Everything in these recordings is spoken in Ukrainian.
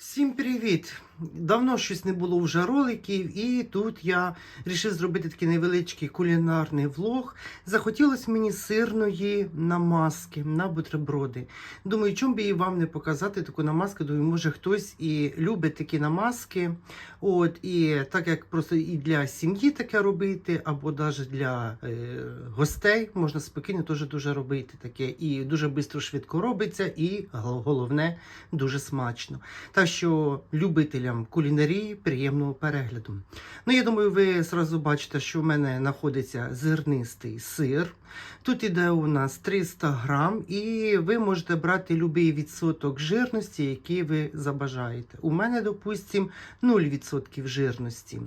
Всім привіт! Давно щось не було вже роликів, і тут я вирішив зробити такий невеличкий кулінарний влог. Захотілося мені сирної намазки на бутерброди. Думаю, чому би і вам не показати таку намазку? Думаю, може хтось і любить такі намазки. От, і так як просто і для сім'ї таке робити, або навіть для е, гостей можна спокійно теж дуже робити таке. І дуже швидко швидко робиться, і головне дуже смачно. Так що любителям кулінарії приємного перегляду. Ну, я думаю, ви зразу бачите, що в мене знаходиться зернистий сир. Тут іде у нас 300 грам, і ви можете брати будь-який відсоток жирності, який ви забажаєте. У мене, допустимо, 0% жирності.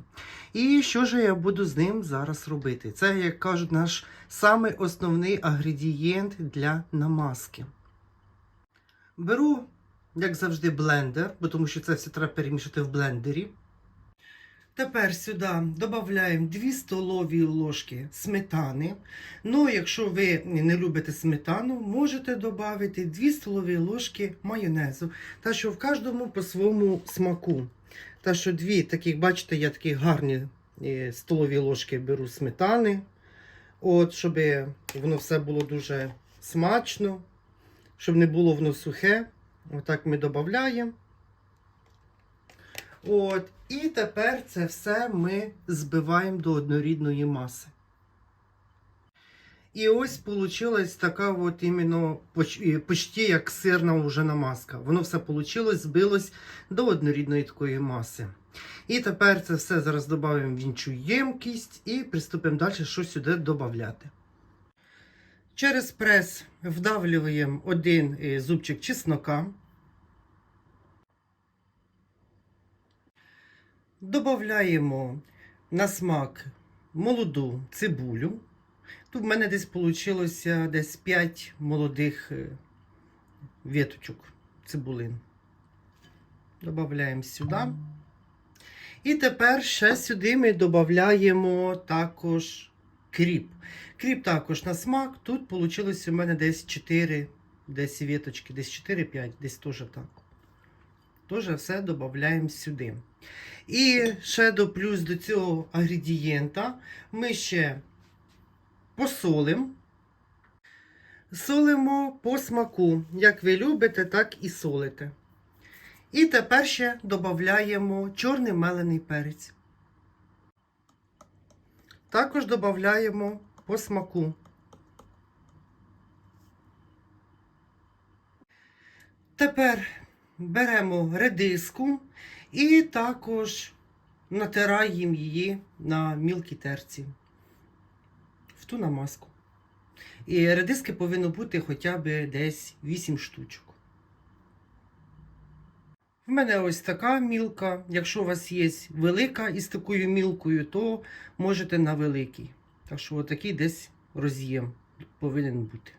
І що ж я буду з ним зараз робити? Це, як кажуть, наш самий основний агредієнт для намазки. Беру як завжди, блендер, бо тому що це все треба перемішати в блендері. Тепер сюди додаємо 2 столові ложки сметани. Ну, якщо ви не любите сметану, можете додати 2 столові ложки майонезу. Та що в кожному по своєму смаку. Та що дві таких, бачите, я такі гарні е, столові ложки беру сметани. От, щоб воно все було дуже смачно, щоб не було воно сухе. Отак ми додаємо. От, і тепер це все ми збиваємо до однорідної маси. І ось вийшла така от іменно поч- почти як сирна вже намазка. Воно все вийшло, збилось до однорідної такої маси. І тепер це все зараз додаємо в іншу ємкість і приступимо далі, що сюди додати. Через прес вдавлюємо один е, зубчик чеснока. Додаємо на смак молоду цибулю. Тут в мене десь вийшло десь 5 молодих е, веточок цибулин. Додаємо сюди. І тепер ще сюди ми додаємо також кріп. Кріп також на смак. Тут вийшло у мене десь 4 десь веточки, десь 4-5, десь теж так. Теж все додаємо сюди. І ще до плюс до цього агредієнта ми ще посолимо. Солимо по смаку. Як ви любите, так і солите. І тепер ще додаємо чорний мелений перець. Також додаємо по смаку. Тепер беремо редиску і також натираємо її на мілкій терці в ту намазку. І редиски повинно бути хоча б десь 8 штучок. В мене ось така мілка. Якщо у вас є велика із такою мілкою, то можете на великій. Так що отакий десь роз'єм повинен бути.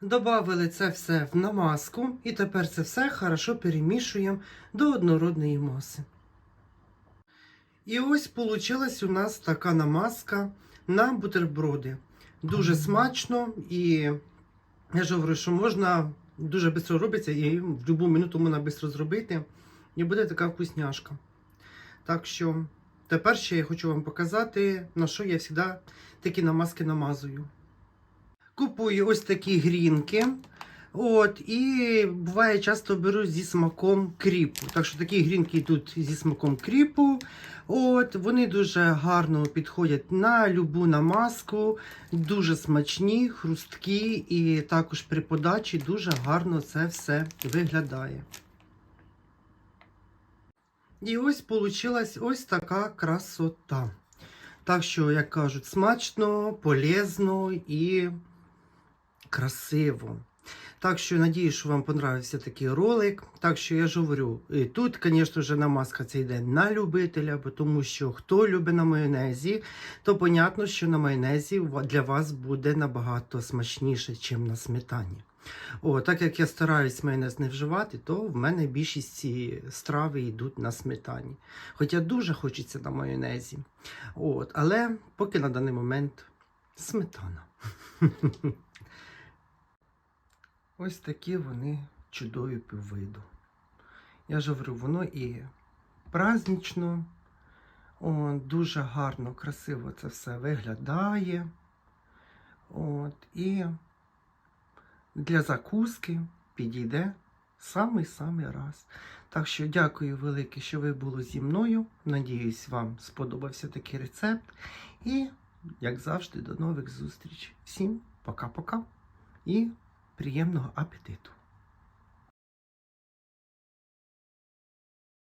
Добавили це все в намазку і тепер це все хорошо перемішуємо до однородної маси. І ось вийшла у нас така намазка на бутерброди. Дуже смачно і я ж говорю, що можна дуже швидко робиться і в будь-яку минуту можна швидко зробити. І буде така вкусняшка. Так що тепер ще я хочу вам показати, на що я завжди такі намазки намазую. Купую ось такі грінки. От, і буває, часто беру зі смаком кріпу. Так що такі грінки йдуть зі смаком кріпу. От, Вони дуже гарно підходять на любу намазку, дуже смачні, хрусткі, і також при подачі дуже гарно це все виглядає. І ось вийшла ось така красота. Так що, як кажуть, смачно, полезно і красиво. Так що надію, що вам понравився такий ролик. Так що я ж говорю, і тут, звісно ж, намазка це йде на любителя, бо тому що хто любить на майонезі, то понятно, що на майонезі для вас буде набагато смачніше, ніж на сметані. О, так як я стараюсь майонез не вживати, то в мене більшість ці страви йдуть на сметані. Хоча дуже хочеться на майонезі. От, але поки на даний момент сметана. Ось такі вони чудові піввиду. Я ж говорю, воно і празднично, о, дуже гарно, красиво це все виглядає. От, і для закуски підійде самий-самий раз. Так що дякую велике, що ви були зі мною. Надіюсь, вам сподобався такий рецепт. І, як завжди, до нових зустрічей. Всім пока-пока і приємного апетиту!